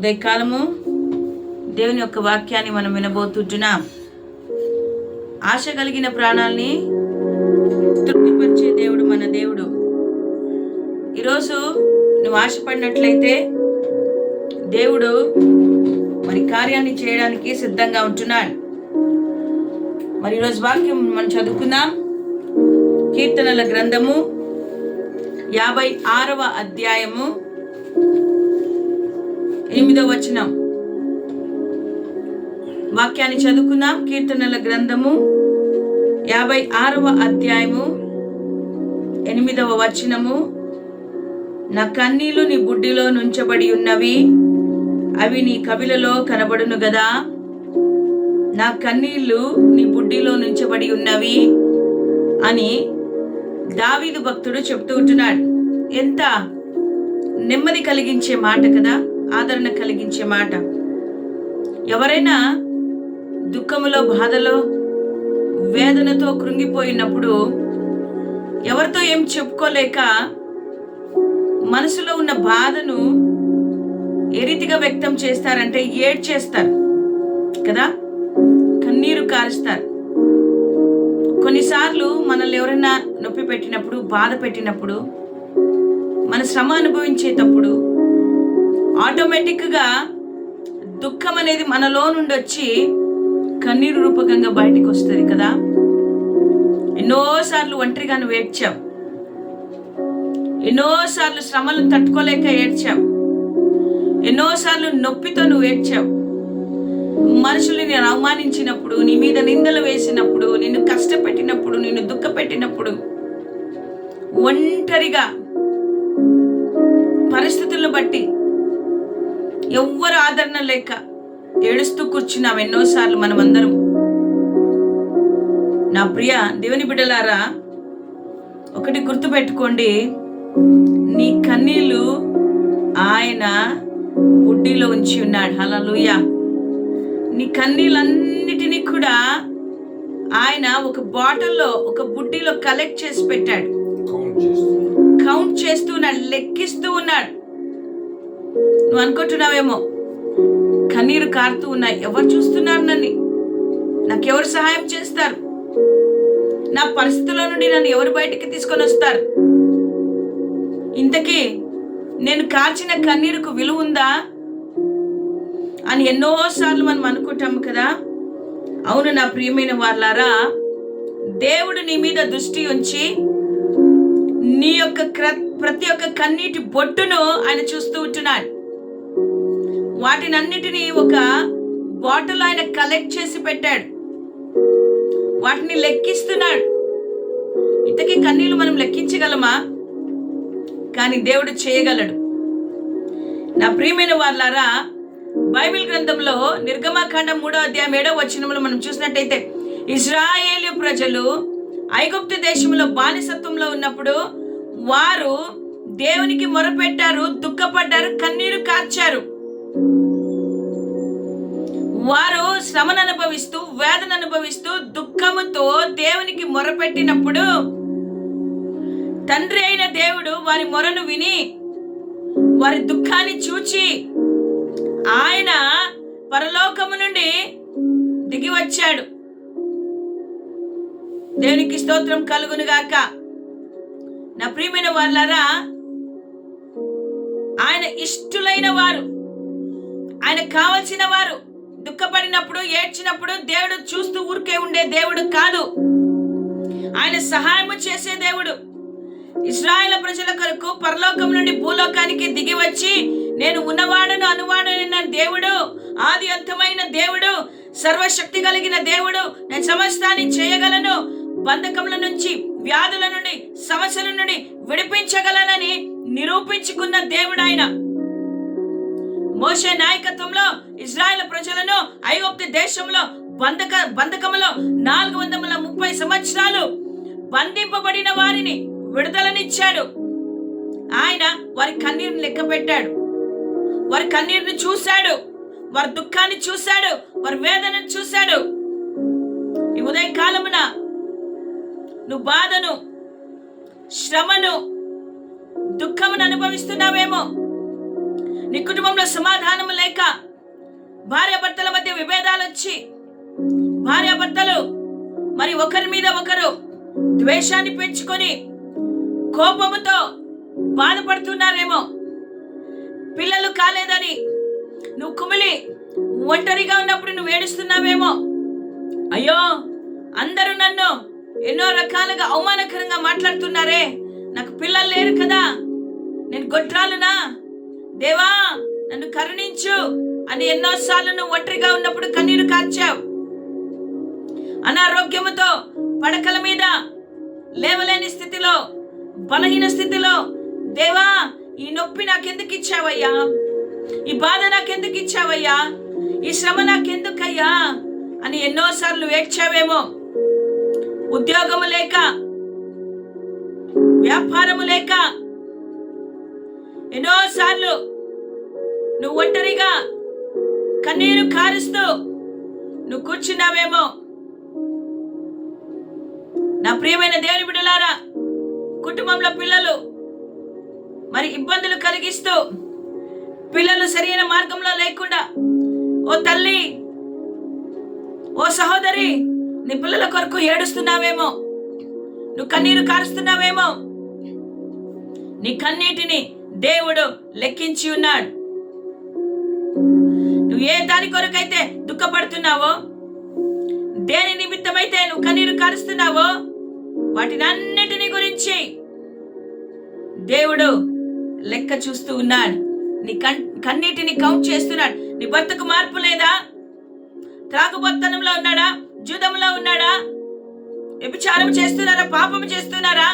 ఉదయకాలము దేవుని యొక్క వాక్యాన్ని మనం వినబోతుంటున్నాం ఆశ కలిగిన ప్రాణాల్ని తృప్తిపరిచే దేవుడు మన దేవుడు. ఈరోజు నువ్వు ఆశపడినట్లయితే దేవుడు మరి కార్యాన్ని చేయడానికి సిద్ధంగా ఉంటున్నాడు. మరి ఈరోజు వాక్యం మనం చదువుకుందాం. కీర్తనల గ్రంథము యాభై ఆరవ అధ్యాయము ఎనిమిదవ వచనం. వాక్యాన్ని చదువుకుందాం. కీర్తనల గ్రంథము యాభై ఆరవ అధ్యాయము ఎనిమిదవ వచనము. నా కన్నీళ్ళు నీ బుడ్డిలో నుంచబడి ఉన్నవి అవి నీ కవిలలో కనబడును గదా. నా కన్నీళ్ళు నీ బుడ్డిలో నుంచబడి ఉన్నవి అని దావీదు భక్తుడు చెప్తూ ఉంటున్నాడు. ఎంత నెమ్మది కలిగించే మాట కదా. ఆదరణ కలిగించే మాట. ఎవరైనా దుఃఖములో బాధలో వేదనతో కృంగిపోయినప్పుడు ఎవరితో ఏం చెప్పుకోలేక మనసులో ఉన్న బాధను ఏ రీతిగా వ్యక్తం చేస్తారంటే ఏడ్చేస్తారు కదా? కన్నీరు కారుస్తారు. కొన్నిసార్లు మనల్ని ఎవరైనా నొప్పి పెట్టినప్పుడు బాధ పెట్టినప్పుడు మన శ్రమ అనుభవించేటప్పుడు ఆటోమేటిక్గా దుఃఖం అనేది మనలో నుండి వచ్చి కన్నీరు రూపకంగా బయటికి వస్తుంది కదా. ఎన్నోసార్లు ఒంటరిగా నువ్వు ఏడ్చావు ఎన్నోసార్లు శ్రమలను తట్టుకోలేక ఏడ్చావు ఎన్నోసార్లు నొప్పితో నువ్వు ఏడ్చావు. మనుషులు నేను అవమానించినప్పుడు నీ మీద నిందలు వేసినప్పుడు నిన్ను కష్టపెట్టినప్పుడు నిన్ను దుఃఖపెట్టినప్పుడు ఒంటరిగా పరిస్థితులను బట్టి ఎవ్వరు ఆదరణ లేక ఏడుస్తూ కూర్చున్నాం ఎన్నోసార్లు మనమందరం. నా ప్రియ దేవుని బిడ్డలారా ఒకటి గుర్తుపెట్టుకోండి. నీ కన్నీళ్ళు ఆయన బుడ్డిలో ఉంచి ఉన్నాడు. హలలుయ నీ కన్నీళ్ళన్నిటినీ కూడా ఆయన ఒక బాటిల్లో ఒక బుడ్డిలో కలెక్ట్ చేసి పెట్టాడు. కౌంట్ చేస్తూ ఉన్నాడు లెక్కిస్తూ ఉన్నాడు. నువ్వు అనుకుంటున్నావేమో కన్నీరు కారుతూ ఉన్నాయి ఎవరు చూస్తున్నారు నన్ను? నాకెవరు సహాయం చేస్తారు? నా పరిస్థితుల నుండి నన్ను ఎవరు బయటికి తీసుకొని వస్తారు? ఇంతకీ నేను కార్చిన కన్నీరుకు విలువ ఉందా? అని ఎన్నోసార్లు మనం అనుకుంటాము కదా? అవును నా ప్రియమైన వాళ్ళారా దేవుడు నీ మీద దృష్టి ఉంచి నీ యొక్క ప్రతి ఒక్క కన్నీటి బొట్టును ఆయన చూస్తూ ఉంటున్నాడు. వాటినన్నిటినీ ఒక బాటిల్ ఆయన కలెక్ట్ చేసి పెట్టాడు. వాటిని లెక్కిస్తున్నాడు. ఇంతకీ కన్నీళ్ళు మనం లెక్కించగలమా? కానీ దేవుడు చేయగలడు. నా ప్రియమైన వాళ్ళారా బైబిల్ గ్రంథంలో నిర్గమాకాండం మూడో అధ్యాయం ఏడో వచనంలో మనం చూసినట్టయితే ఇజ్రాయేలు ప్రజలు ఐగుప్తు దేశంలో బానిసత్వంలో ఉన్నప్పుడు వారు దేవునికి మొరపెట్టారు దుఃఖపడ్డారు కన్నీరు కార్చారు. వారు శ్రమను అనుభవిస్తూ వేదన అనుభవిస్తూ దుఃఖముతో దేవునికి మొరపెట్టినప్పుడు తండ్రి అయిన దేవుడు వారి మొరను విని వారి దుఃఖాన్ని చూచి ఆయన పరలోకము నుండి దిగి వచ్చాడు. దేవునికి స్తోత్రం కలుగునుగాక నా ప్రియమైన వాళ్ళారా ఆయన ఇష్టులైన వారు ఆయన కావలసిన వారు దుఃఖపడినప్పుడు ఏడ్చినప్పుడు దేవుడు చూస్తూ ఊరికే ఉండే దేవుడు కాదు. ఆయన సహాయము చేసే దేవుడు. ఇస్రాయేల్ ప్రజల కొరకు పరలోకం నుండి భూలోకానికి దిగి వచ్చి నేను ఉన్నవాడను అనువాడనైన దేవుడు ఆది అంతమైన దేవుడు సర్వశక్తి కలిగిన దేవుడు నేను సమస్తాన్ని చేయగలను బంధకముల నుంచి వ్యాధుల నుండి సమస్యల నుండి విడిపించగలనని నిరూపించుకున్న దేవుడు ఆయన. మోషే నాయకత్వంలో ఇజ్రాయెల్ ప్రజలను ఐగుప్తు దేశంలో బంధక బంధకములో నాలుగు వందల ముప్పై సంవత్సరాలు బంధింపబడిన వారిని విడుదలనిచ్చాడు. ఆయన వారి కన్నీరుని లెక్క పెట్టాడు. వారి కన్నీరుని చూశాడు. వారి దుఃఖాన్ని చూశాడు. వారి వేదనను చూశాడు. ఈ ఉదయ కాలమున నువ్వు బాధను శ్రమను దుఃఖమును అనుభవిస్తున్నావేమో? నీ కుటుంబంలో సమాధానం లేక భార్యాభర్తల మధ్య విభేదాలు వచ్చి భార్యాభర్తలు మరి ఒకరి మీద ఒకరు ద్వేషాన్ని పెంచుకొని కోపముతో బాధపడుతున్నారేమో. పిల్లలు కాలేదని నువ్వు కుమిలి ఒంటరిగా ఉన్నప్పుడు నువ్వు ఏడుస్తున్నావేమో. అయ్యో అందరూ నన్ను ఎన్నో రకాలుగా అవమానకరంగా మాట్లాడుతున్నారే. నాకు పిల్లలు లేరు కదా. నేను గొడ్రాలునా? దేవా నన్ను కరుణించు. అని ఎన్నోసార్లు నువ్వు ఒంటరిగా ఉన్నప్పుడు కన్నీరు కార్చావు. అనారోగ్యముతో పడకల మీద లేవలేని స్థితిలో బలహీన స్థితిలో దేవా ఈ నొప్పి నాకెందుకు ఇచ్చావయ్యా? ఈ బాధ నాకెందుకు ఇచ్చావయ్యా? ఈ శ్రమ నాకెందుకయ్యా? అని ఎన్నోసార్లు ఏడ్చావేమో. ఉద్యోగము లేక వ్యాపారము లేక ఎన్నోసార్లు నువ్వు ఒంటరిగా కన్నీరు కారుస్తూ నువ్వు కూర్చున్నావేమో. నా ప్రియమైన దేవుని బిడ్డలారా కుటుంబంలో పిల్లలు మరి ఇబ్బందులు కలిగిస్తూ పిల్లలు సరైన మార్గంలో లేకుండా ఓ తల్లి ఓ సహోదరి నీ పిల్లల కొరకు ఏడుస్తున్నావేమో. నువ్వు కన్నీరు కారుస్తున్నావేమో. నీ కన్నీటిని దేవుడు లెక్కించి ఉన్నాడు. నువ్వు ఏ దాని కొరకైతే దుఃఖపడుతున్నావో దేని నిమిత్తమైతే నువ్వు కన్నీరు కారుస్తున్నావో వాటిని అన్నిటిని గురించి దేవుడు లెక్క చూస్తూ ఉన్నాడు. నీ కన్ కన్నీటిని కౌంట్ చేస్తున్నాడు. నీ బతుకు మార్పు లేదా? త్రాగుబొత్తనంలో ఉన్నాడా? జూదంలో ఉన్నాడా? వ్యభిచారం చేస్తున్నారా? పాపం చేస్తున్నారా?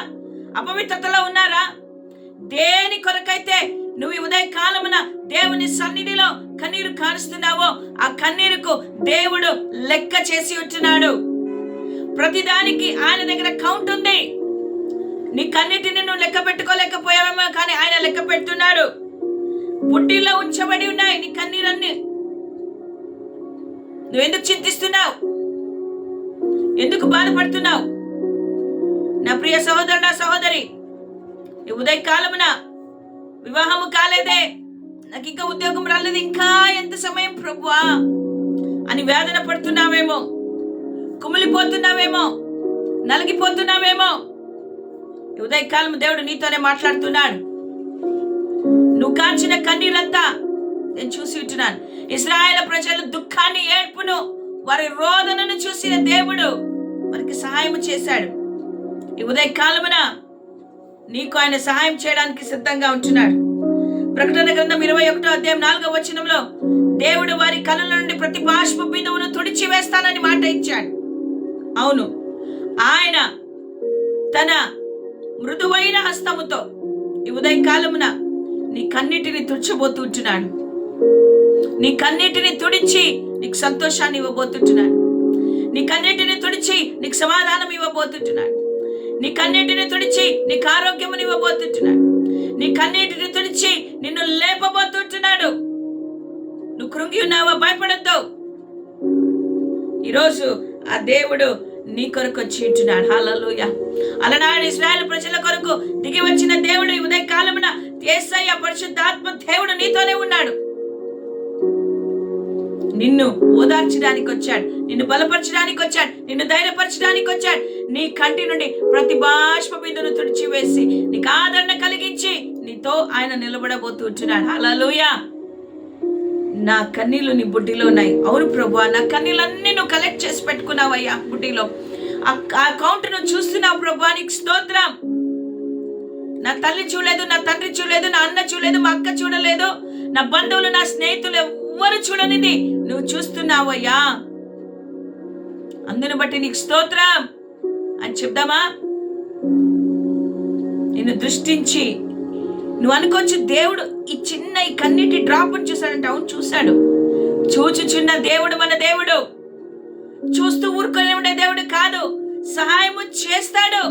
అపవిత్రతలో ఉన్నారా? దేని కొరకైతే నువ్వు ఉదయ కాలమున దేవుని సన్నిధిలో కన్నీరు కారుస్తున్నావో ఆ కన్నీరుకు దేవుడు లెక్క చేసి ఉంటున్నాడు. ప్రతిదానికి ఆయన దగ్గర కౌంట్ ఉంది. నీ కన్నిటిని నువ్వు లెక్క పెట్టుకోలేకపోయావేమో కానీ ఆయన లెక్క పెడుతున్నాడు. పుట్టిల్లో ఉంచబడి ఉన్నాయి నీ కన్నీరన్నీ. నువ్వెందుకు చింతిస్తున్నావు? ఎందుకు బాధపడుతున్నావు? నా ప్రియ సహోదరుడా సహోదరి ఈ ఉదయ కాలమున వివాహము కాలేదే. నాకు ఇంకా ఉద్యోగం రాలేదు. ఇంకా ఎంత సమయం ప్రభువా? అని వేదన పడుతున్నావేమో కుమిలిపోతున్నావేమో నలిగిపోతున్నావేమో. ఉదయ ఉదయకాలం దేవుడు నీతోనే మాట్లాడుతున్నాడు. నువ్వు కాల్చిన కన్నీళ్ళంతా నేను చూసి ఉంటున్నాను. ఇస్రాయేల్ ప్రజల దుఃఖాన్ని ఏడ్పును వారి రోదనను చూసిన దేవుడు వారికి సహాయం చేశాడు. ఈ ఉదయ కాలమున నీకు ఆయన సహాయం చేయడానికి సిద్ధంగా ఉంటున్నాడు. ప్రకటన గ్రంథం ఇరవై ఒకటో అధ్యాయం నాలుగో వచనంలో దేవుడు వారి కనుల నుండి ప్రతి బాష్ప బిందువును తుడిచి వేస్తానని మాట ఇచ్చాడు. అవును ఆయన తన మృదువైన హస్తముతో ఈ ఉదయం కాలమున నీ కన్నిటిని తుడిచబోతుంటున్నాడు నీ కన్నిటిని తుడిచి నీకు సంతోషాన్ని ఇవ్వబోతుంటున్నాడు. నీ కన్నిటిని తుడిచి నీకు సమాధానం ఇవ్వబోతుంటున్నాడు. నీ కన్నీటిని తుడిచి నీకు ఆరోగ్యముని ఇవ్వబోతుంటున్నాడు. నీ కన్నీటిని తుడిచి నిన్ను లేపబోతుంటున్నాడు. నువ్వు కృంగి ఉన్నావా? భయపడద్దు. ఈరోజు ఆ దేవుడు నీ కొరకు వచ్చి ఉంటున్నాడు. హల్లెలూయ. అలనాడు ఇస్రాయల్ ప్రజల కొరకు దిగి వచ్చిన దేవుడు ఈ ఉదయ కాలమున ఏసయ్య పరిశుద్ధాత్మ దేవుడు నీతోనే ఉన్నాడు. నిన్ను ఓదార్చడానికి వచ్చాడు నిన్ను బలపరచడానికి వచ్చాడు నిన్ను ధైర్యపరచడానికి వచ్చాడు నీ కంటి నుండి ప్రతి బాష్ప బిందును తుడిచివేసి నీకు ఆదరణ కలిగించి నీతో ఆయన నిలబడబోతుంటున్నాడు. హల్లెలూయా. నా కన్నీళ్ళు నీ బుడ్డిలో ఉన్నాయి. అవును ప్రభు నా కన్నీళ్ళన్నీ నువ్వు కలెక్ట్ చేసి పెట్టుకున్నావయ్యా బుడ్డిలో. ఆ- ఆ కౌంట్ నువ్వు చూస్తున్నావు ప్రభు నీకు స్తోత్రం. నా తల్లి చూడలేదు నా తండ్రి చూడలేదు నా అన్న చూడలేదు మా అక్క చూడలేదు. నా బంధువులు నా స్నేహితులు ఎవ్వరు చూడనిది. నువ్వు చూస్తున్నావయ్యా. అందును బట్టి నీకు స్తోత్రం. అని చెప్దామా? నిన్ను దృష్టించి. నువ్వు అనుకోవచ్చు దేవుడు ఈ చిన్న ఈ కన్నిటి డ్రాప్ని చూశాడంటే అవును చూశాడు. చూచుచున్న దేవుడు మన దేవుడు. చూస్తూ ఊరుకొని ఉండే దేవుడు కాదు సహాయము చేస్తాడు.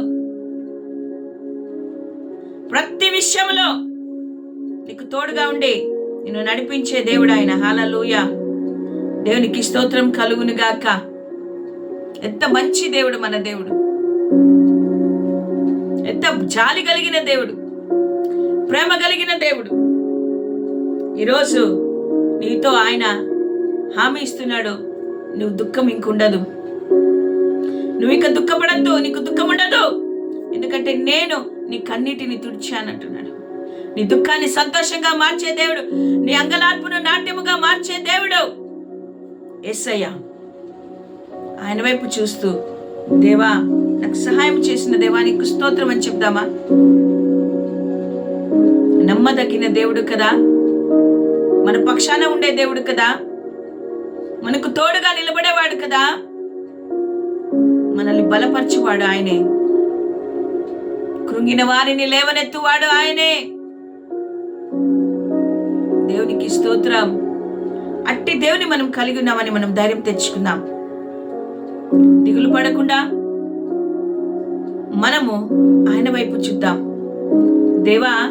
ప్రతి విషయంలో నీకు తోడుగా ఉండి నిన్ను నడిపించే దేవుడు ఆయన. హాలలోయ దేవునికి స్తోత్రం కలుగును గాక. ఎంత మంచి దేవుడు మన దేవుడు. ఎంత జాలి కలిగిన దేవుడు. ప్రేమ కలిగిన దేవుడు. ఈరోజు నీతో ఆయన హామీ ఇస్తున్నాడు. నువ్వు దుఃఖం ఇంకుండదు. నువ్వు ఇంకా దుఃఖపడద్దు నీకు దుఃఖం ఉండదు ఎందుకంటే నేను నీ కన్నిటిని తుడిచానంటున్నాడు. నీ దుఃఖాన్ని సంతోషంగా మార్చే దేవుడు నీ అంగలార్పును నాట్యముగా మార్చే దేవుడు. ఎస్సయ్య ఆయన వైపు చూస్తూ దేవా నాకు సహాయం చేసిన దేవా నీకు స్తోత్రం అని చెప్దామా? నమ్మదగిన దేవుడు కదా? మన పక్షాన ఉండే దేవుడు కదా? మనకు తోడుగా నిలబడేవాడు కదా? మనల్ని బలపరచువాడు ఆయనే. కృంగిన వారిని లేవనెత్తువాడు ఆయనే. దేవునికి స్తోత్రం. అట్టి దేవుని మనం కలిగి ఉన్నామని మనం ధైర్యం తెచ్చుకుందాం. దిగులు పడకుండా మనము ఆయన వైపు చూద్దాం. దేవా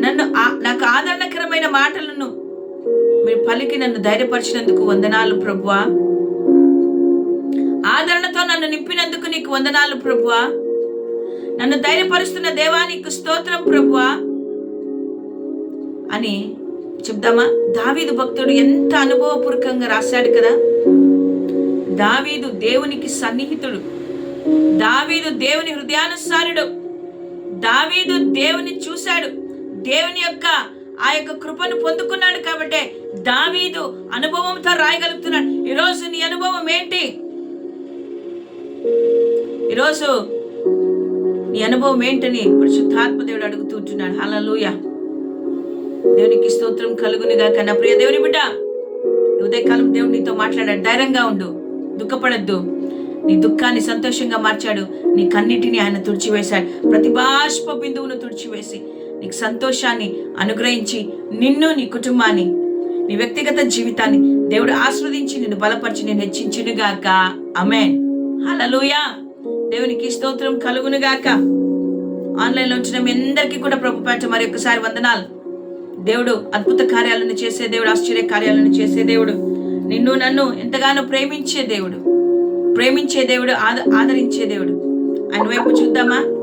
నన్ను ఆ- నాకు ఆదరణకరమైన మాటలను మీరు పలికి నన్ను ధైర్యపరిచినందుకు వందనాలు ప్రభువా. ఆదరణతో నన్ను నింపినందుకు నీకు వందనాలు ప్రభువా. నన్ను ధైర్యపరుస్తున్న దేవా నీకు స్తోత్రం ప్రభువా. అని చెప్దామా? దావీదు భక్తుడు ఎంత అనుభవపూర్వకంగా రాశాడు కదా? దావీదు దేవునికి సన్నిహితుడు. దావీదు దేవుని హృదయానుసారుడు. దావీదు దేవుని చూశాడు. దేవుని యొక్క ఆ యొక్క కృపను పొందుకున్నాడు కాబట్టి దావీదు అనుభవంతో రాయగలుగుతున్నాడు. ఈరోజు నీ అనుభవం ఏంటి? ఈరోజు నీ అనుభవం ఏంటని పరిశుద్ధాత్మ దేవుడు అడుగుతుంటున్నాడు హల్లెలూయ. దేవునికి స్తోత్రం కలుగునిగా కన్నా ప్రియ దేవుని బిడ్డ. ఉదయకాలం దేవుడు నీతో మాట్లాడాడు. ధైర్యంగా ఉండు దుఃఖపడద్దు. నీ దుఃఖాన్ని సంతోషంగా మార్చాడు. నీ కన్నిటిని ఆయన తుడిచివేశాడు. ప్రతి బాష్ప బిందువును తుడిచివేసి నీకు సంతోషాన్ని అనుగ్రహించి నిన్ను నీ కుటుంబాన్ని నీ వ్యక్తిగత జీవితాన్ని దేవుడు ఆస్వాదించి నిన్ను బలపరిచి నేను హెచ్చించునుగాక అమెన్ హలలుయా దేవునికి స్తోత్రం కలుగునుగాక ఆన్లైన్లో వచ్చిన మీ అందరికీ కూడా ప్రభు మరి ఒక్కసారి వందనాలు. దేవుడు అద్భుత కార్యాలను చేసే దేవుడు ఆశ్చర్య కార్యాలను చేసే దేవుడు. నిన్ను నన్ను ఎంతగానో ప్రేమించే దేవుడు. ప్రేమించే దేవుడు ఆద ఆదరించే దేవుడు. ఆయన వైపు చూద్దామా?